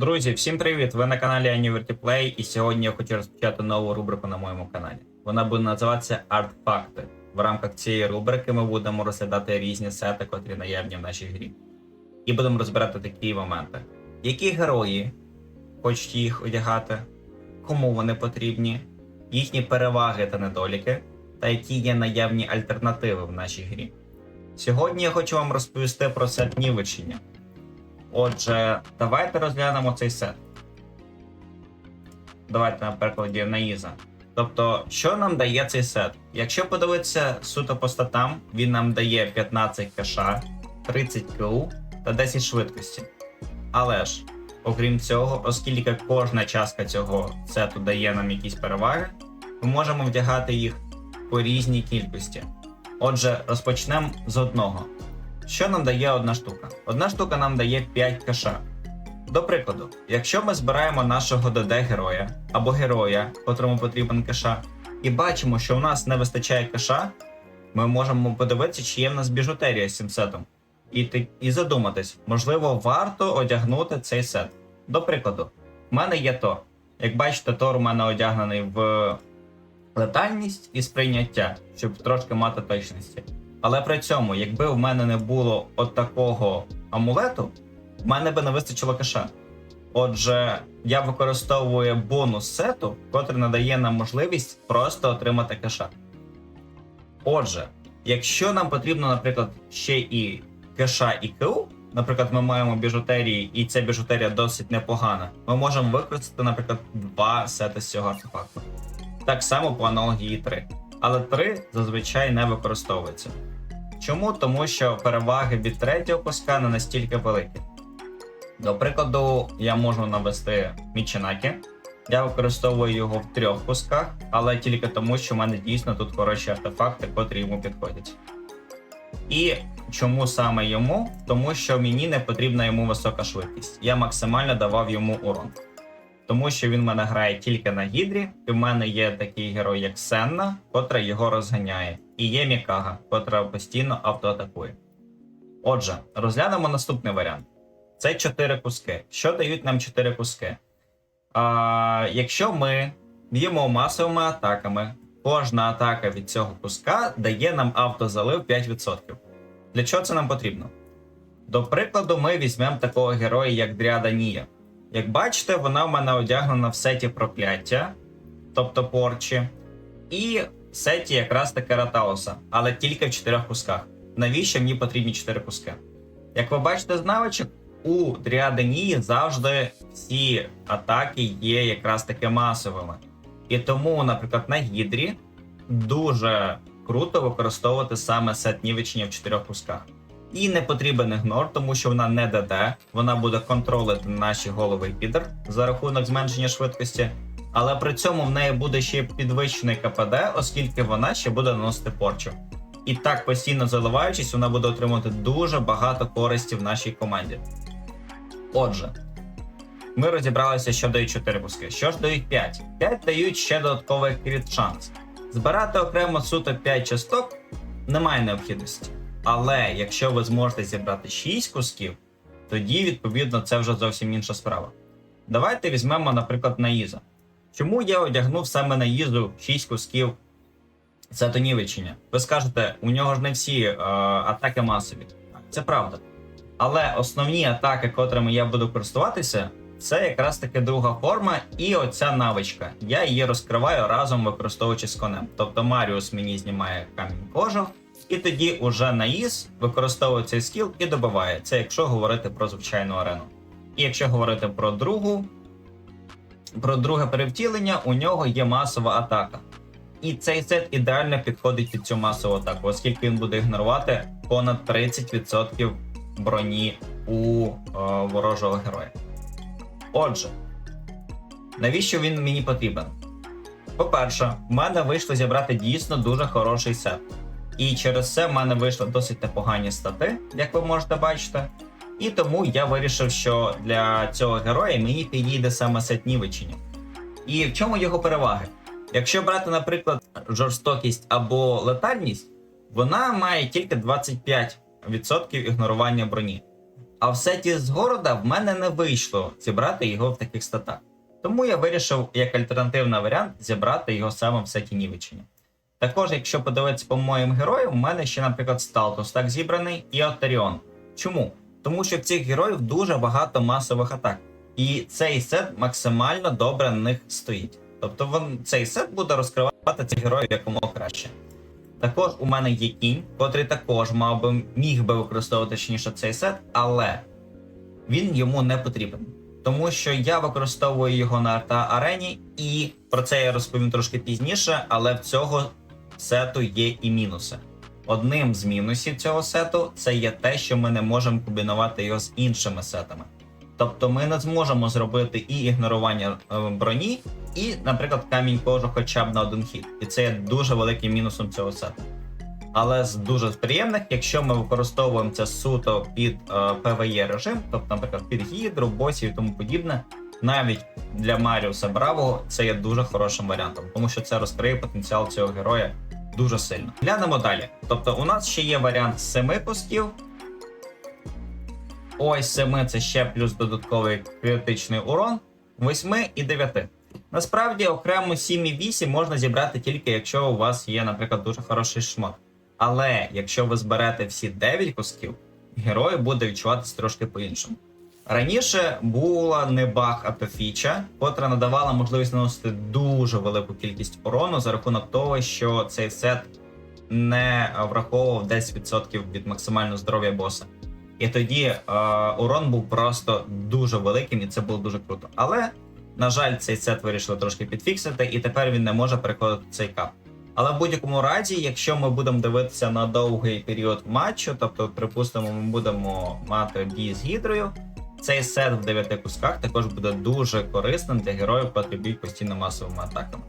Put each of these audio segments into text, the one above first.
Друзі, всім привіт! Ви на каналі Anniversary Play, і сьогодні я хочу розпочати нову рубрику на моєму каналі. Вона буде називатися Артфакти. В рамках цієї рубрики ми будемо розглядати різні сети, котрі наявні в нашій грі. І будемо розбирати такі моменти. Які герої хочуть їх одягати, кому вони потрібні, їхні переваги та недоліки, та які є наявні альтернативи в нашій грі. Сьогодні я хочу вам розповісти про сет Нівечення. Отже, давайте розглянемо цей сет. Давайте на прикладі Наїза. Тобто, що нам дає цей сет? Якщо подивитися суто по статам, він нам дає 15 каша, 30 КУ та 10 швидкості. Але ж, окрім цього, оскільки кожна частка цього сету дає нам якісь переваги, ми можемо вдягати їх по різній кількості. Отже, розпочнемо з одного. Що нам дає одна штука? Одна штука нам дає 5 каша. До прикладу, якщо ми збираємо нашого ДД героя або героя, котрому потрібен каша, і бачимо, що у нас не вистачає каша, ми можемо подивитися, чи є в нас біжутерія з цим сетом. І, і задуматись, можливо, варто одягнути цей сет. До прикладу, в мене є Тор. Як бачите, Тор у мене одягнений в летальність і сприйняття, щоб трошки мати точності. Але при цьому, якби в мене не було от такого амулету, в мене би не вистачило каша. Отже, я використовую бонус сету, котрий надає нам можливість просто отримати каша. Отже, якщо нам потрібно, наприклад, ще і каша і КУ, наприклад, ми маємо біжутерії, і ця біжутерія досить непогана, ми можемо використати, наприклад, два сети з цього артефакту. Так само по аналогії 3. Але 3 зазвичай не використовується. Чому? Тому що переваги від третього куска не настільки великі. До прикладу, я можу навести Мічинакі. Я використовую його в трьох кусках, але тільки тому, що в мене дійсно тут хороші артефакти, котрі йому підходять. І чому саме йому? Тому що мені не потрібна йому висока швидкість. Я максимально давав йому урон. Тому що він в мене грає тільки на гідрі, і в мене є такий герой, як Сенна, котра його розганяє, і є Мікага, котра постійно автоатакує. Отже, розглянемо наступний варіант. Це 4 куски. Що дають нам 4 куски? А, якщо ми б'ємо масовими атаками, кожна атака від цього куска дає нам автозалив 5%. Для чого це нам потрібно? До прикладу, ми візьмемо такого героя, як Дріада Нія. Як бачите, вона в мене одягнена в сеті прокляття, тобто порчі, і в сеті якраз таки Ратауса, але тільки в чотирьох кусках. Навіщо мені потрібні чотири куски? Як ви бачите з навичок, у Дріади Нії завжди всі атаки є якраз таки масовими. І тому, наприклад, на Гідрі дуже круто використовувати саме сет нівечення в чотирьох кусках. І не потрібен ігнор, тому що вона не ДД, вона буде контролити наші голови і підер за рахунок зменшення швидкості, але при цьому в неї буде ще підвищений КПД, оскільки вона ще буде наносити порчу. І так, постійно заливаючись, вона буде отримувати дуже багато користі в нашій команді. Отже, ми розібралися, що дають 4 куски. Що ж дають 5? 5 дають ще додатковий кріт шанс. Збирати окремо суто 5 часток немає необхідності. Але якщо ви зможете зібрати 6 кусків, тоді, відповідно, це вже зовсім інша справа. Давайте візьмемо, наприклад, Наїза. Чому я одягнув саме Наїзу 6 кусків це тонівичення? Ви скажете, у нього ж не всі е, атаки масові. Це правда. Але основні атаки, котрими я буду користуватися, це якраз таки друга форма і оця навичка. Я її розкриваю разом використовуючи з конем. Тобто Маріус мені знімає камінь кожух, і тоді уже наїз використовує цей скіл і добиває. Це якщо говорити про звичайну арену. І якщо говорити про другу, про друге перевтілення, у нього є масова атака. І цей сет ідеально підходить під цю масову атаку, оскільки він буде ігнорувати понад 30% броні у е, ворожого героя. Отже, навіщо він мені потрібен? По-перше, в мене вийшло зібрати дійсно дуже хороший сет. І через це в мене вийшли досить непогані стати, як ви можете бачити. І тому я вирішив, що для цього героя мені підійде саме сет нівечення. І в чому його переваги? Якщо брати, наприклад, жорстокість або летальність, вона має тільки 25% ігнорування броні. А в сеті з города в мене не вийшло зібрати його в таких статах. Тому я вирішив як альтернативний варіант зібрати його саме в сеті Нівечення. Також, якщо подивитися по моїм героям, у мене ще, наприклад, Сталтус так зібраний і Отаріон. Чому? Тому що в цих героїв дуже багато масових атак. І цей сет максимально добре на них стоїть. Тобто він, цей сет буде розкривати цих героїв якомога краще. Також у мене є кінь, котрий також мав би міг би використовувати точніше цей сет, але він йому не потрібен. Тому що я використовую його на арта арені, і про це я розповім трошки пізніше, але в цього сету є і мінуси. Одним з мінусів цього сету це є те, що ми не можемо комбінувати його з іншими сетами. Тобто ми не зможемо зробити і ігнорування е, броні, і, наприклад, камінь кожу хоча б на один хід. І це є дуже великим мінусом цього сету. Але з дуже приємних, якщо ми використовуємо це суто під е, PvE режим, тобто, наприклад, під гідру, босів і тому подібне, навіть для Маріуса Бравого це є дуже хорошим варіантом, тому що це розкриє потенціал цього героя дуже сильно. Глянемо далі. Тобто, у нас ще є варіант з 7 пусків. Ось 7 це ще плюс додатковий критичний урон, 8 і 9. Насправді, окремо 7 і 8 можна зібрати тільки якщо у вас є, наприклад, дуже хороший шмот. Але якщо ви зберете всі 9 кусків, герой буде відчуватися трошки по-іншому. Раніше була не баг, фіча, котра надавала можливість наносити дуже велику кількість урону за рахунок того, що цей сет не враховував 10% від максимального здоров'я боса. І тоді е, урон був просто дуже великим, і це було дуже круто. Але, на жаль, цей сет вирішили трошки підфіксити, і тепер він не може переходити цей кап. Але в будь-якому разі, якщо ми будемо дивитися на довгий період матчу, тобто, припустимо, ми будемо мати бій з гідрою, цей сет в 9 кусках також буде дуже корисним для героїв, котрі б'ють постійно масовими атаками.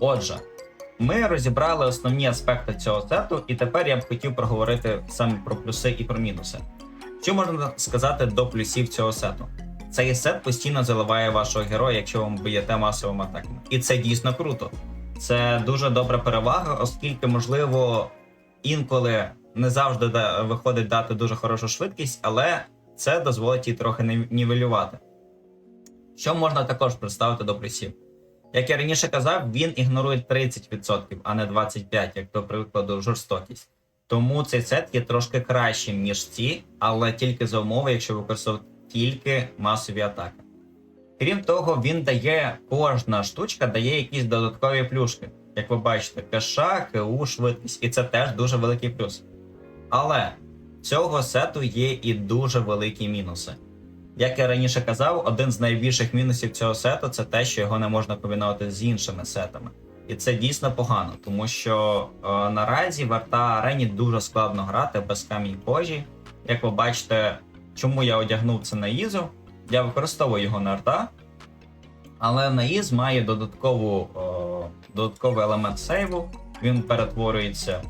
Отже, ми розібрали основні аспекти цього сету, і тепер я б хотів проговорити саме про плюси і про мінуси. Що можна сказати до плюсів цього сету? Цей сет постійно заливає вашого героя, якщо ви б'єте масовими атаками. І це дійсно круто. Це дуже добра перевага, оскільки, можливо, інколи не завжди виходить дати дуже хорошу швидкість, але це дозволить їй трохи нів- нівелювати. Що можна також представити до плюсів? Як я раніше казав, він ігнорує 30%, а не 25%, як до прикладу, жорстокість. Тому цей сет є трошки кращим, ніж ці, але тільки за умови, якщо використовувати тільки масові атаки. Крім того, він дає, кожна штучка дає якісь додаткові плюшки. Як ви бачите, каша, КУ, швидкість, і це теж дуже великий плюс. Але цього сету є і дуже великі мінуси. Як я раніше казав, один з найбільших мінусів цього сету це те, що його не можна комбінувати з іншими сетами. І це дійсно погано, тому що е, наразі в арта арені дуже складно грати без камінь кожі. Як ви бачите, чому я одягнув це на Ізу, я використовую його на арта, але на Із має додаткову, о, додатковий елемент сейву. Він перетворюється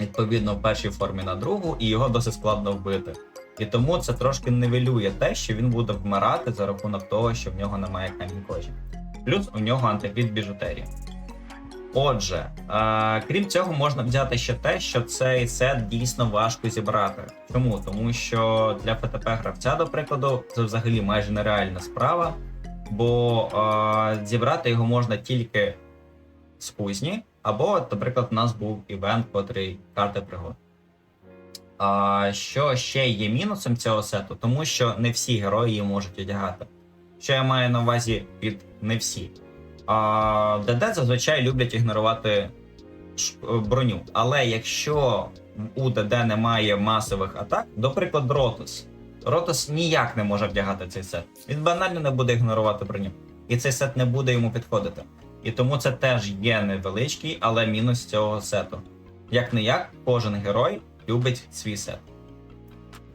відповідно в першій формі на другу, і його досить складно вбити. І тому це трошки нивелює те, що він буде вмирати за рахунок того, що в нього немає камінь кожі. Плюс у нього антифіт біжутерії. Отже, е, крім цього, можна взяти ще те, що цей сет дійсно важко зібрати. Чому? Тому що для ФТП гравця, до прикладу, це взагалі майже нереальна справа, бо е, зібрати його можна тільки з кузні, або, наприклад, у нас був івент, котрий карти пригод. А, що ще є мінусом цього сету, тому що не всі герої її можуть одягати. Що я маю на увазі під не всі. А, ДД зазвичай люблять ігнорувати е, броню. Але якщо у ДД немає масових атак, до прикладу, Ротус. Ротус ніяк не може вдягати цей сет. Він банально не буде ігнорувати броню. І цей сет не буде йому підходити. І тому це теж є невеличкий, але мінус цього сету. Як не як, кожен герой любить свій сет.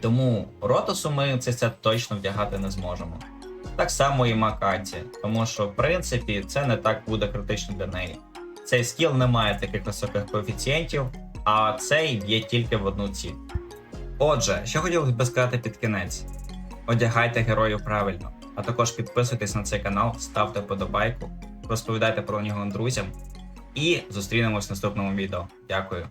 Тому Ротусу ми цей сет точно вдягати не зможемо. Так само і Макаті, тому що в принципі це не так буде критично для неї. Цей скіл не має таких високих коефіцієнтів, а цей є тільки в одну ціль. Отже, що хотілося б сказати під кінець: одягайте героїв правильно, а також підписуйтесь на цей канал, ставте подобайку, розповідайте про нього друзям і зустрінемось в наступному відео. Дякую.